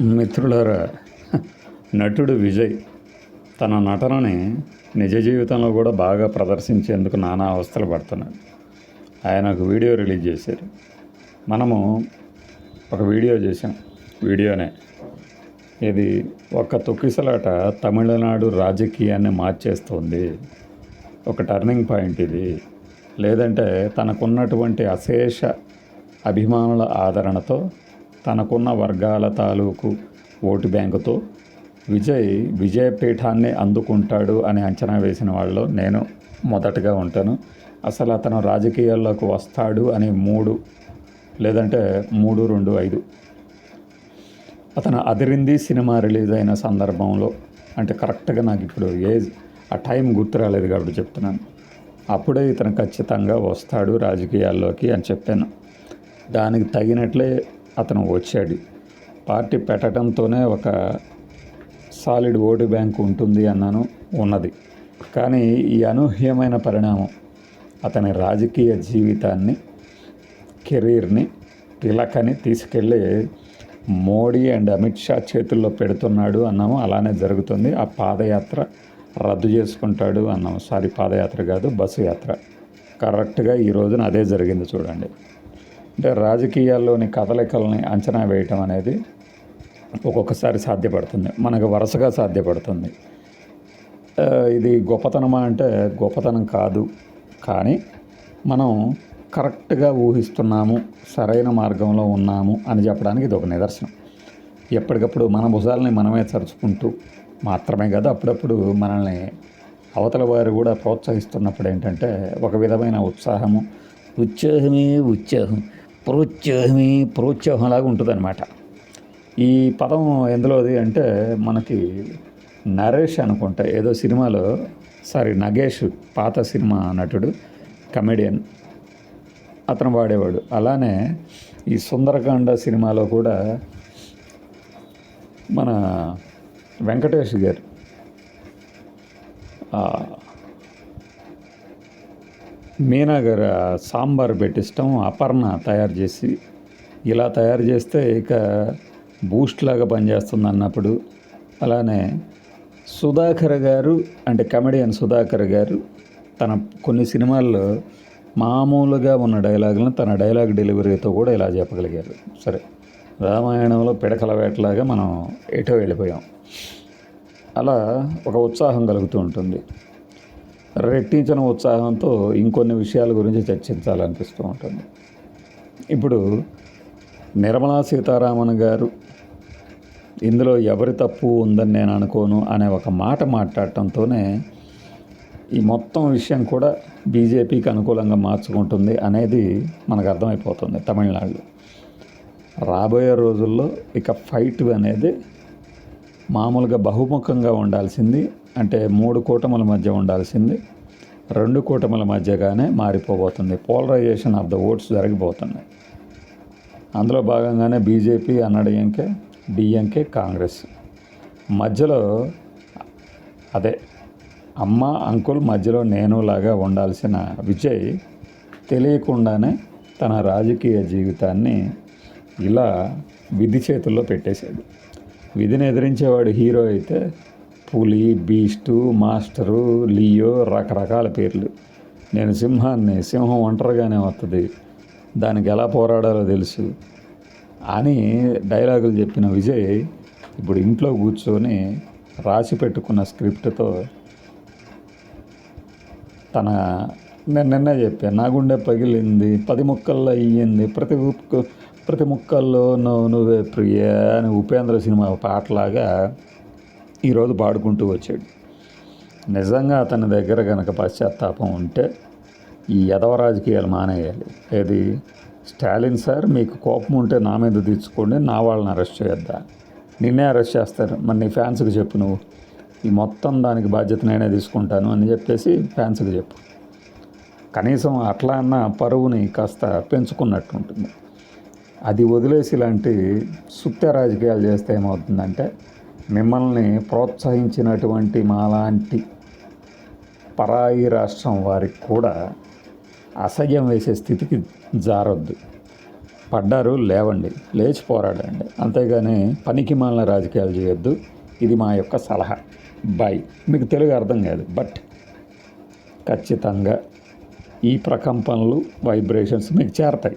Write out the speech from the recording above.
మిత్రులారా నటుడు విజయ్ తన నటనని నిజ జీవితంలో కూడా బాగా ప్రదర్శించేందుకు నానా అవస్థలు పడుతున్నాడు ఆయన ఒక వీడియో రిలీజ్ చేశారు. మనము ఒక వీడియో చేసాం వీడియోనే. ఇది ఒక తొక్కిసలాట తమిళనాడు రాజకీయాన్ని మార్చేస్తుంది. ఒక టర్నింగ్ పాయింట్ ఇది. లేదంటే తనకున్నటువంటి అశేష అభిమానుల ఆదరణతో తనకున్న వర్గాల తాలూకు ఓటు బ్యాంకుతో విజయ్ విజయపీఠాన్ని అందుకుంటాడు అని అంచనా వేసిన వాళ్ళు నేను మొదటగా ఉంటాను. అసలు అతను రాజకీయాల్లోకి వస్తాడు అని మూడు లేదంటే మూడు రెండు ఐదు. అతను అదిరింది సినిమా రిలీజ్ అయిన సందర్భంలో. అంటే కరెక్ట్గా నాకు ఇప్పుడు ఏజ్ ఆ టైం గుర్తు రాలేదు కాబట్టి చెప్తున్నాను. అప్పుడే ఇతను ఖచ్చితంగా వస్తాడు రాజకీయాల్లోకి అని చెప్పాను. దానికి తగినట్లే అతను వచ్చాడు. పార్టీ పెట్టడంతోనే ఒక సాలిడ్ ఓటు బ్యాంక్ ఉంటుంది అన్నాను ఉన్నది. కానీ ఈ అనూహ్యమైన పరిణామం అతని రాజకీయ జీవితాన్ని కెరీర్ని తిలకని తీసుకెళ్ళి మోడీ అండ్ అమిత్ షా చేతుల్లో పెడుతున్నాడు అన్నాము. అలానే జరుగుతుంది. ఆ పాదయాత్ర రద్దు చేసుకుంటాడు అన్నాము. సారీ పాదయాత్ర కాదు బస్సు యాత్ర. కరెక్ట్గా ఈ రోజున అదే జరిగింది చూడండి. అంటే రాజకీయాల్లోని కదలికల్ని అంచనా వేయటం అనేది ఒక్కొక్కసారి సాధ్యపడుతుంది. మనకు వరుసగా సాధ్యపడుతుంది. ఇది గొప్పతనమా అంటే గొప్పతనం కాదు. కానీ మనం కరెక్ట్గా ఊహిస్తున్నాము సరైన మార్గంలో ఉన్నాము అని చెప్పడానికి ఇది ఒక నిదర్శనం. ఎప్పటికప్పుడు మన భుజాలని మనమే చరుచుకుంటూ మాత్రమే కాదు అప్పుడప్పుడు మనల్ని అవతల వారు కూడా ప్రోత్సహిస్తున్నప్పుడు ఏంటంటే ఒక విధమైన ఉత్సాహము. ఉత్సాహమే ఉత్సాహం ప్రోత్సాహమే ప్రోత్సాహం లాగా ఉంటుందన్నమాట. ఈ పదం ఎందులోది అంటే మనకి నరేష్ అనుకుంటా ఏదో సినిమాలో సారీ నగేష్ పాత సినిమా నటుడు కమెడియన్ అతను వాడేవాడు. అలానే ఈ సుందరకాండ సినిమాలో కూడా మన వెంకటేష్ గారు మీనా గారు సాంబార్ పెట్టిష్టం అపర్ణ తయారు చేసి ఇలా తయారు చేస్తే ఇక బూస్ట్ లాగా పనిచేస్తుంది అన్నప్పుడు. అలానే సుధాకర్ గారు అంటే కమెడియన్ సుధాకర్ గారు తన కొన్ని సినిమాల్లో మామూలుగా ఉన్న డైలాగులను తన డైలాగ్ డెలివరీతో కూడా ఇలా చెప్పగలిగారు. సరే రామాయణంలో పిడకల వేటలాగా మనం ఎటో వెళ్ళిపోయాం. అలా ఒక ఉత్సాహం కలుగుతూ ఉంటుంది. రెట్టించిన ఉత్సాహంతో ఇంకొన్ని విషయాల గురించి చర్చించాలనిపిస్తూ ఉంటుంది. ఇప్పుడు నిర్మలా సీతారామన్ గారు ఇందులో ఎవరి తప్పు ఉందని నేను అనుకోను అనే ఒక మాట మాట్లాడటంతోనే ఈ మొత్తం విషయం కూడా బీజేపీకి అనుకూలంగా మార్చుకుంటుంది అనేది మనకు అర్థమైపోతుంది తమిళనాడులో. రాబోయే రోజుల్లో ఇక ఫైట్ అనేది మామూలుగా బహుముఖంగా ఉండాల్సింది అంటే మూడు కూటముల మధ్య ఉండాల్సింది. రెండు కూటముల మధ్యగానే మారిపోబోతుంది. పోలరైజేషన్ ఆఫ్ ద ఓట్స్ జరిగిపోతున్నాయి అందులో భాగంగానే బీజేపీ అన్నడీఎంకే డిఎంకే కాంగ్రెస్. మధ్యలో అదే అమ్మ అంకుల్ మధ్యలో నేను లాగా ఉండాల్సిన విజయ్ తెలియకుండానే తన రాజకీయ జీవితాన్ని ఇలా విధి చేతుల్లో పెట్టేశాడు. విధిని ఎదిరించేవాడు హీరో అయితే పులి బీస్టు మాస్టరు లియో రకరకాల పేర్లు. నేను సింహాన్ని సింహం ఒంటరిగానే వస్తుంది దానికి ఎలా పోరాడాలో తెలుసు. అని డైలాగులు చెప్పిన విజయ్ ఇప్పుడు ఇంట్లో కూర్చొని రాసి పెట్టుకున్న స్క్రిప్ట్తో తన నేను నిన్న చెప్పాను నా గుండె పగిలింది పది ముక్కల్లో అయ్యింది ప్రతి ఉప్పు ప్రతి ముక్కల్లో నువ్వు నువ్వే ప్రియ అని ఉపేంద్ర సినిమా పాటలాగా ఈరోజు పాడుకుంటూ వచ్చాడు. నిజంగా అతని దగ్గర కనుక పశ్చాత్తాపం ఉంటే ఈ యదవ రాజకీయాలు మానేయాలి. ఏది? స్టాలిన్ సార్ మీకు కోపం ఉంటే నా మీద తీర్చుకోండి నా వాళ్ళని అరెస్ట్ చేయొద్దా నిన్నే అరెస్ట్ చేస్తారు. మరి నీ ఫ్యాన్స్కి చెప్పు నువ్వు. ఈ మొత్తం దానికి బాధ్యత నేనే తీసుకుంటాను అని చెప్పేసి ఫ్యాన్స్కి చెప్పు. కనీసం అట్లా అన్న పరువుని కాస్త పెంచుకున్నట్టు ఉంటుంది. అది వదిలేసి ఇలాంటి సుత్య రాజకీయాలు చేస్తే ఏమవుతుందంటే మిమ్మల్ని ప్రోత్సహించినటువంటి మాలాంటి పరాయి రాష్ట్రం వారికి కూడా అసహ్యం వేసే స్థితికి జారొద్దు. పడ్డారు లేవండి లేచి పోరాడండి. అంతేగాని పనికి మాలిన రాజకీయాలు చేయొద్దు. ఇది మా యొక్క సలహా. బాయ్ మీకు తెలుగు అర్థం కాదు. బట్ ఖచ్చితంగా ఈ ప్రకంపనలు వైబ్రేషన్స్ మీకు చేరతాయి.